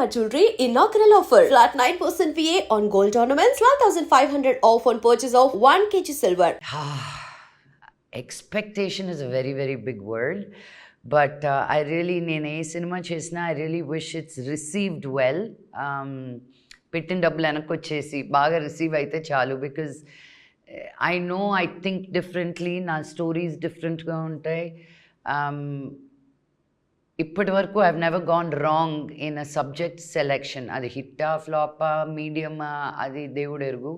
Shalimar Jewelry inaugural offer. Flat 9% VA on gold ornaments, 12,500 off on purchase of 1 kg silver. Expectation is a very, very big word. But I really నేను ఏ సినిమా చేసినా I really wish it's received well Um, పెట్టిన డబ్బులు వెనక్కి వచ్చేసి బాగా receive అయితే చాలు because I know I think differently నా స్టోరీస్ డిఫరెంట్గా ఉంటాయి um, ఇప్పటి వరకు I've never gone wrong in a subject selection అది హిట్టా ఫ్లాపా మీడియమా అది దేవుడు ఎరుగు.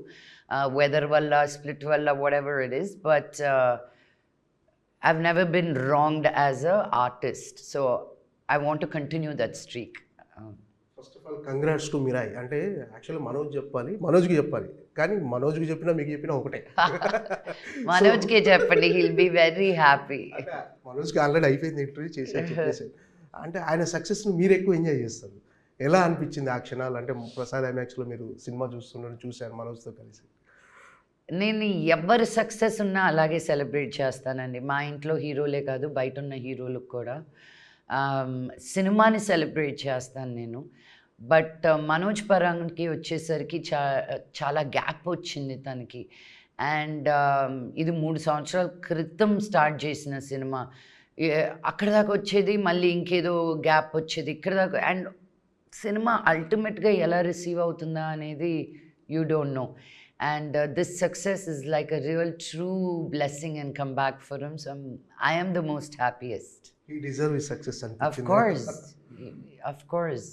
వెదర్ వల్ల స్ప్లిట్ వల్ల whatever it is but I've never been wronged as a artist so I want to continue that streak first of all congrats to Mirai అంటే actually Manoj చెప్పాలి. మనోజ్కి చెప్పాలి. కానీ మనోజ్కి చెప్పినా మీకు చెప్పినా ఒకటే. మనోజ్కే చెప్పండి. హిల్ బి వెరీ హ్యాపీ మనోజ్కి ఆల్రెడీ అయిపోయింది ఇంటర్వ్యూ చేసి చెప్పేసి అంటే ఆయన సక్సెస్ని మీరు ఎక్కువ ఎంజాయ్ చేస్తారు. ఎలా అనిపించింది ఆ క్షణాలు? అంటే ప్రసాద్ ఐమాక్స్లో మీరు సినిమా చూస్తున్నారు చూశారు మనోజ్తో కలిసి. నేను ఎవరి సక్సెస్ ఉన్నా అలాగే సెలబ్రేట్ చేస్తానండి. మా ఇంట్లో హీరోలే కాదు బయట ఉన్న హీరోలకు కూడా. సినిమాని సెలబ్రేట్ చేస్తాను నేను. బట్ మనోజ్ పరాంగ్కి వచ్చేసరికి చా చాలా గ్యాప్ వచ్చింది తనకి. అండ్ ఇది మూడు సంవత్సరాల క్రితం స్టార్ట్ చేసిన సినిమా. అక్కడ దాకా వచ్చేది మళ్ళీ ఇంకేదో గ్యాప్ వచ్చేది. ఇక్కడ దాకా అండ్ సినిమా అల్టిమేట్గా ఎలా రిసీవ్ అవుతుందా అనేది you don't know. And this success is like a real true blessing and come back for him. So I am the most happiest. He deserve ఈ సక్సెస్ అఫ్ అనిపించింది course of course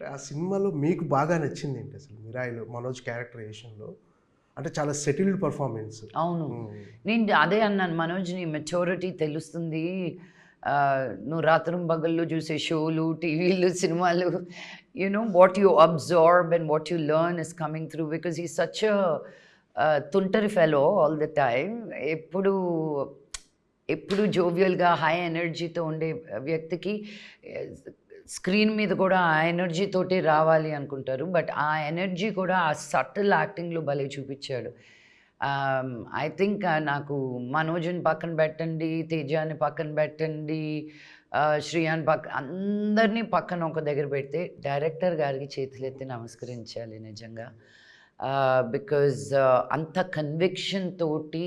ఆ సినిమాలో మీకు బాగా నచ్చింది ఏంటి అసలు? మిరాయిలో మనోజ్ క్యారెక్టరైజేషన్లో అంటే చాలా సెటిల్డ్ పర్ఫార్మెన్స్ అవును. నేను అదే అన్నాను మనోజ్ నీ మెచ్యూరిటీ తెలుస్తుంది నువ్వు రాత్రం పగళ్ళు చూసే షోలు టీవీలు సినిమాలు you know what you absorb and what you learn is coming through because he such తుంటరి ఫెలో ఆల్ ద టైమ్ ఎప్పుడు ఎప్పుడు జోవియల్గా హై ఎనర్జీతో ఉండే వ్యక్తికి స్క్రీన్ మీద కూడా ఆ ఎనర్జీ తోటి రావాలి అనుకుంటారు. బట్ ఆ ఎనర్జీ కూడా ఆ సటిల్ యాక్టింగ్లో భలే చూపించాడు. ఐ థింక్ నాకు మనోజ్ని పక్కన పెట్టండి తేజాని పక్కన పెట్టండి శ్రీయాన్ పక్క అందరినీ పక్కన ఒక దగ్గర పెడితే డైరెక్టర్ గారికి చేతులెత్తి నమస్కరించాలి నిజంగా. బికాజ్ అంత కన్విక్షన్ తోటి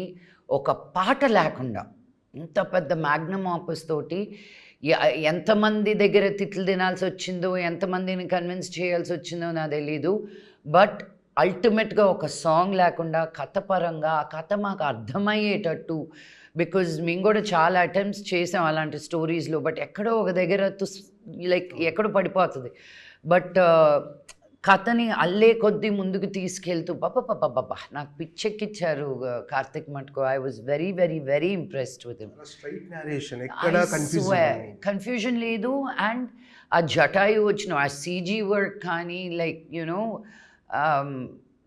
ఒక పాట లేకుండా ఇంత పెద్ద మ్యాగ్నమ్ ఆపస్ తోటి ఎంతమంది దగ్గర తిట్లు తినాల్సి వచ్చిందో ఎంతమందిని కన్విన్స్ చేయాల్సి వచ్చిందో నాకు తెలీదు. బట్ అల్టిమేట్గా ఒక సాంగ్ లేకుండా కథ పరంగా ఆ కథ మాకు అర్థమయ్యేటట్టు బికాజ్ మేము కూడా చాలా అటెంప్ట్స్ చేసాం అలాంటి స్టోరీస్లో బట్ ఎక్కడో ఒక దగ్గర లైక్ ఎక్కడో పడిపోతుంది. బట్ కథని అల్లే కొద్దీ ముందుకు తీసుకెళ్తూ బాబా నాకు పిచ్చెక్కిచ్చారు కార్తిక్ మటుకు. I was very very very impressed with confusion లేదు. అండ్ ఆ జటాయు వచ్చిన ఆ సీజీ వర్క్ కానీ లైక్ యునో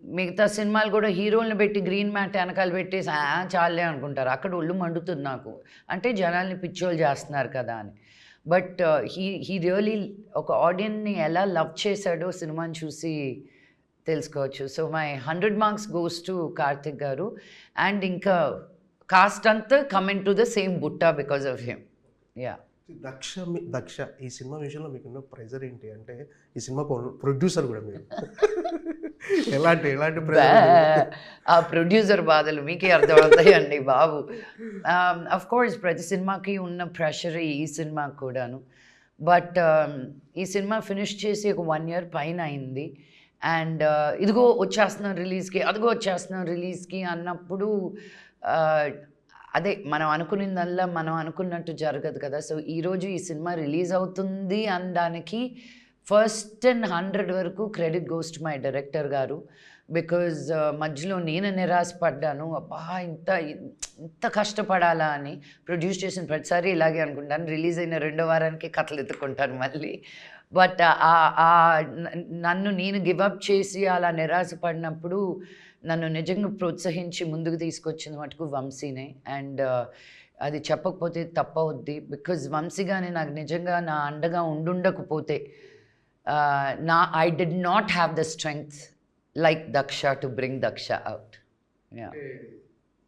మిగతా సినిమాలు కూడా హీరోలను పెట్టి గ్రీన్ మ్యాట్ వెనకాల పెట్టేసి "ఆ, చాలే అనుకుంటారు. అక్కడ ఒళ్ళు మండుతుంది నాకు. అంటే జనాల్ని పిచ్చోళ్ళు చేస్తున్నారు కదా అని. But uh, he he really ఒక ఆడియన్ని ఎలా లవ్ చేశాడో సినిమాని చూసి తెలుసుకోవచ్చు. So my hundred marks goes to Karthik గారు. అండ్ ఇంకా కాస్ట్ అంతా coming to the same Butta because of him. Yeah. Daksha Daksha ఈ సినిమా విషయంలో మీకున్న ప్రెజర్ ఏంటి? అంటే ఈ సినిమా ప్రొడ్యూసర్ కూడా మీరు. ఎలాంటి ఎలాంటి ఆ ప్రొడ్యూసర్ బాధలు మీకే అర్థమవుతాయండి బాబు. అఫ్ కోర్స్ ప్రతి సినిమాకి ఉన్న ప్రెషర్ ఈ సినిమాకి కూడాను. బట్ ఈ సినిమా ఫినిష్ చేసి ఒక వన్ ఇయర్ పైన అయింది. అండ్ ఇదిగో వచ్చేస్తున్నాం రిలీజ్కి అదిగో వచ్చేస్తున్నాం రిలీజ్కి అన్నప్పుడు uh, అదే మనం అనుకున్నదల్లా మనం అనుకున్నట్టు జరగదు కదా. సో ఈరోజు ఈ సినిమా రిలీజ్ అవుతుంది అనడానికి ఫస్ట్ అండ్ హండ్రెడ్ వరకు credit goes to my director గారు. బికాజ్ మధ్యలో నేను నిరాశపడ్డాను అబ్బా ఇంత ఇంత కష్టపడాలా అని ప్రొడ్యూస్ చేసిన ప్రతిసారి ఇలాగే అనుకుంటాను. రిలీజ్ అయిన రెండో వారానికి కథలు ఎత్తుకుంటాను మళ్ళీ. బట్ నన్ను నేను గివప్ చేసి అలా నిరాశపడినప్పుడు నన్ను నిజంగా ప్రోత్సహించి ముందుకు తీసుకొచ్చింది మటుకు వంశీనే. అండ్ అది చెప్పకపోతే తప్పవుద్ది. బికాజ్ వంశీ కానీ నాకు నిజంగా నా అండగా ఉండుండకపోతే ఆ, నా I did not have the strength like Daksha to bring Daksha out yeah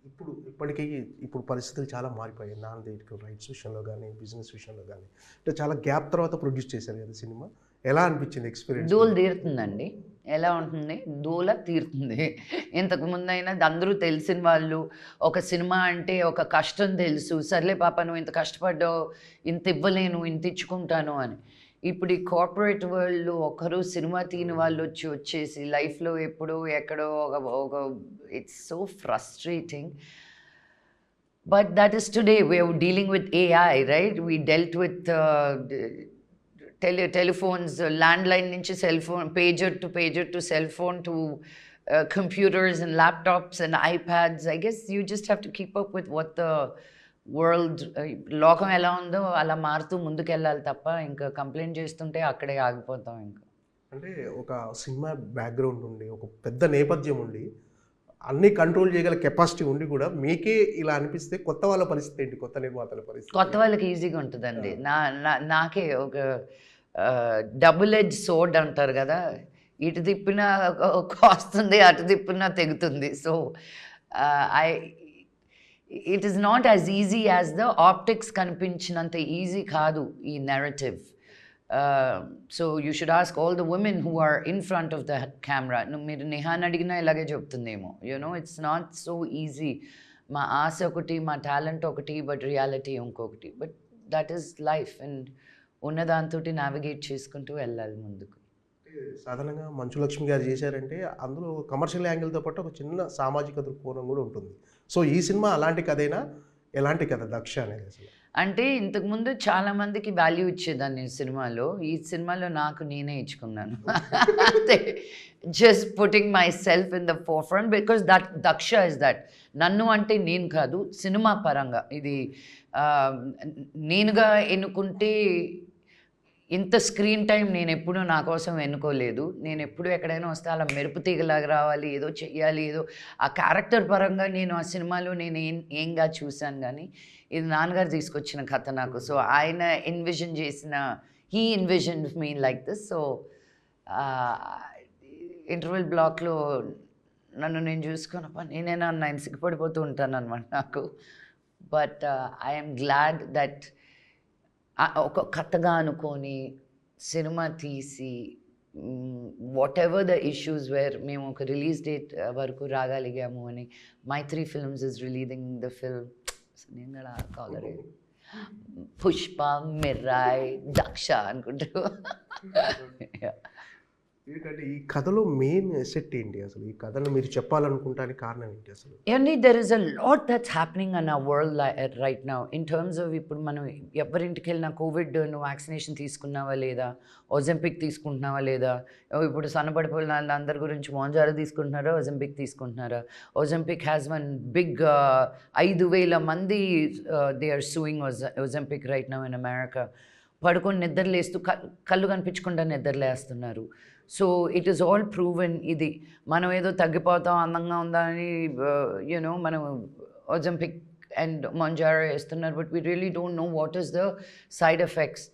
ఇప్పుడు ఇప్పటికీ ఇప్పుడు పరిస్థితులు చాలా మారిపోయాయి. నాన్ రైట్స్ విషయంలో కానీ బిజినెస్ విషయంలో కానీ అంటే చాలా గ్యాప్ తర్వాత ప్రొడ్యూస్ చేశారు కదా సినిమా. ఎలా అనిపించింది ఎక్స్పీరియన్స్ దూల తీరుతుందండి. ఎలా ఉంటుంది? దూల తీరుతుంది. ఇంతకు ముందైనా అందరూ తెలిసిన వాళ్ళు ఒక సినిమా అంటే ఒక కష్టం తెలుసు. సర్లే పాప నువ్వు ఇంత కష్టపడ్డావు ఇంత ఇవ్వలేను ఇంత ఇచ్చుకుంటాను అని. ఇప్పుడు ఈ కార్పొరేట్ వరల్డ్ ఒకరు సినిమా తీని వాళ్ళు వచ్చి వచ్చేసి లైఫ్లో ఎప్పుడో ఎక్కడో ఒక ఒక it's so frustrating but that is today We dealing with AI right we dealt with tele telephones landline నుంచి cell phone pager to pager to cell phone to computers and laptops and iPads I guess you just have to keep up with what world లోకం ఎలా ఉందో అలా మారుతూ ముందుకెళ్ళాలి తప్ప ఇంకా complaint చేస్తుంటే అక్కడే ఆగిపోతాం ఇంకా. అంటే ఒక సినిమా బ్యాక్గ్రౌండ్ ఉండి ఒక పెద్ద నేపథ్యం ఉండి అన్ని కంట్రోల్ చేయగల కెపాసిటీ ఉండి కూడా మీకే ఇలా అనిపిస్తే కొత్త వాళ్ళ పరిస్థితి ఏంటి? కొత్త నిర్మాతల పరిస్థితి కొత్త వాళ్ళకి ఈజీగా ఉంటుందండి. నా నా- నాకే ఒక డబుల్ ఎడ్జ్ సోడ్ అంటారు కదా ఇటు తిప్పినా వస్తుంది అటు తిప్పినా తెగుతుంది. So I it is not as easy as the optics కనిపించినంత ఈజీ కాదు ఈ narrative so you should ask all the women who are in front of the camera మీరు నిహాన్ అడిగినా ఇలాగే చెప్తుందేమో. You know it's not so easy మా ఆశ ఒకటి మా టాలెంట్ ఒకటి బట్ రియాలిటీ ఇంకొకటి. But that is life and ఉన్న దాంతో నావిగేట్ చేసుకుంటూ వెళ్ళాలి ముందుకు. సాధారణంగా మంచు లక్ష్మి గారు చేశారంటే అందులో కమర్షియల్ యాంగిల్తో పాటు ఒక చిన్న సామాజిక దృక్కోణం కూడా ఉంటుంది. సో ఈ సినిమా అలాంటి కథైనా? ఎలాంటి కథ? దక్ష అనేది అసలు. అంటే ఇంతకుముందు చాలా మందికి వాల్యూ ఇచ్చేదాన్ని సినిమాలో. ఈ సినిమాలో నాకు నేనే ఇచ్చుకున్నాను. అంతే just putting myself in the forefront because that Daksha is that నన్ను అంటే నేను కాదు సినిమా పరంగా. ఇది నేనుగా ఎన్నుకుంటే ఇంత స్క్రీన్ టైం నేను ఎప్పుడూ నా కోసం ఎన్నుకోలేదు. నేను ఎప్పుడు ఎక్కడైనా వస్తే అలా మెరుపు తీగలాగా రావాలి ఏదో చెయ్యాలి ఏదో ఆ క్యారెక్టర్ పరంగా నేను ఆ సినిమాలో నేను ఏం ఏంగా చూశాను కానీ ఇది నాన్నగారు తీసుకొచ్చిన కథ నాకు. సో ఆయన ఇన్విజన్ చేసిన he envision me like this so interval బ్లాక్లో నన్ను నేను చూసుకున్న పని నేనేనా నేను సిగ్గుపడిపోతూ ఉంటాను అనమాట నాకు బట్ ఐఎమ్ గ్లాడ్ దట్ ఒక కథగా అనుకొని సినిమా తీసి whatever the issues where మేము ఒక రిలీజ్ డేట్ వరకు రాగలిగాము అని Mythri films is releasing the film నేను కూడా కాలరే పుష్ప మిర్రాయ్ దక్ష అనుకుంటూ. ఏంటంటే ఈ కథలో మెయిన్ ఎసెట్ ఏంటి అసలు? ఈ కథను మీరు చెప్పాలనుకుంటానికి కారణం ఏంటి అసలు? అండి there is a lot that's happening on a world right now in terms of ఇప్పుడు మనం ఎవరింటికి వెళ్ళినా కోవిడ్ నువ్వు వ్యాక్సినేషన్ తీసుకున్నావా లేదా? ఒజంపిక్ తీసుకుంటున్నావా లేదా? ఇప్పుడు సన్నపడిపోయిన వాళ్ళందరి గురించి మోంజారా తీసుకుంటున్నారా? ఒజంపిక్ తీసుకుంటున్నారా? ఒజంపిక్ హ్యాస్ వన్ బిగ్ ఐదు వేల మంది they are suing Ozempic right now in America పడుకొని నిద్రలేస్తూ కళ్ళు కనిపించకుండా నిద్రలేస్తున్నారు so it is all proven ఇది. మనం ఏదో తగ్గిపోతాం అందంగా ఉందా అని యూనో మనం ఒజంపిక్ అండ్ మంజారా వేస్తున్నారు but we really don't know what is the side effects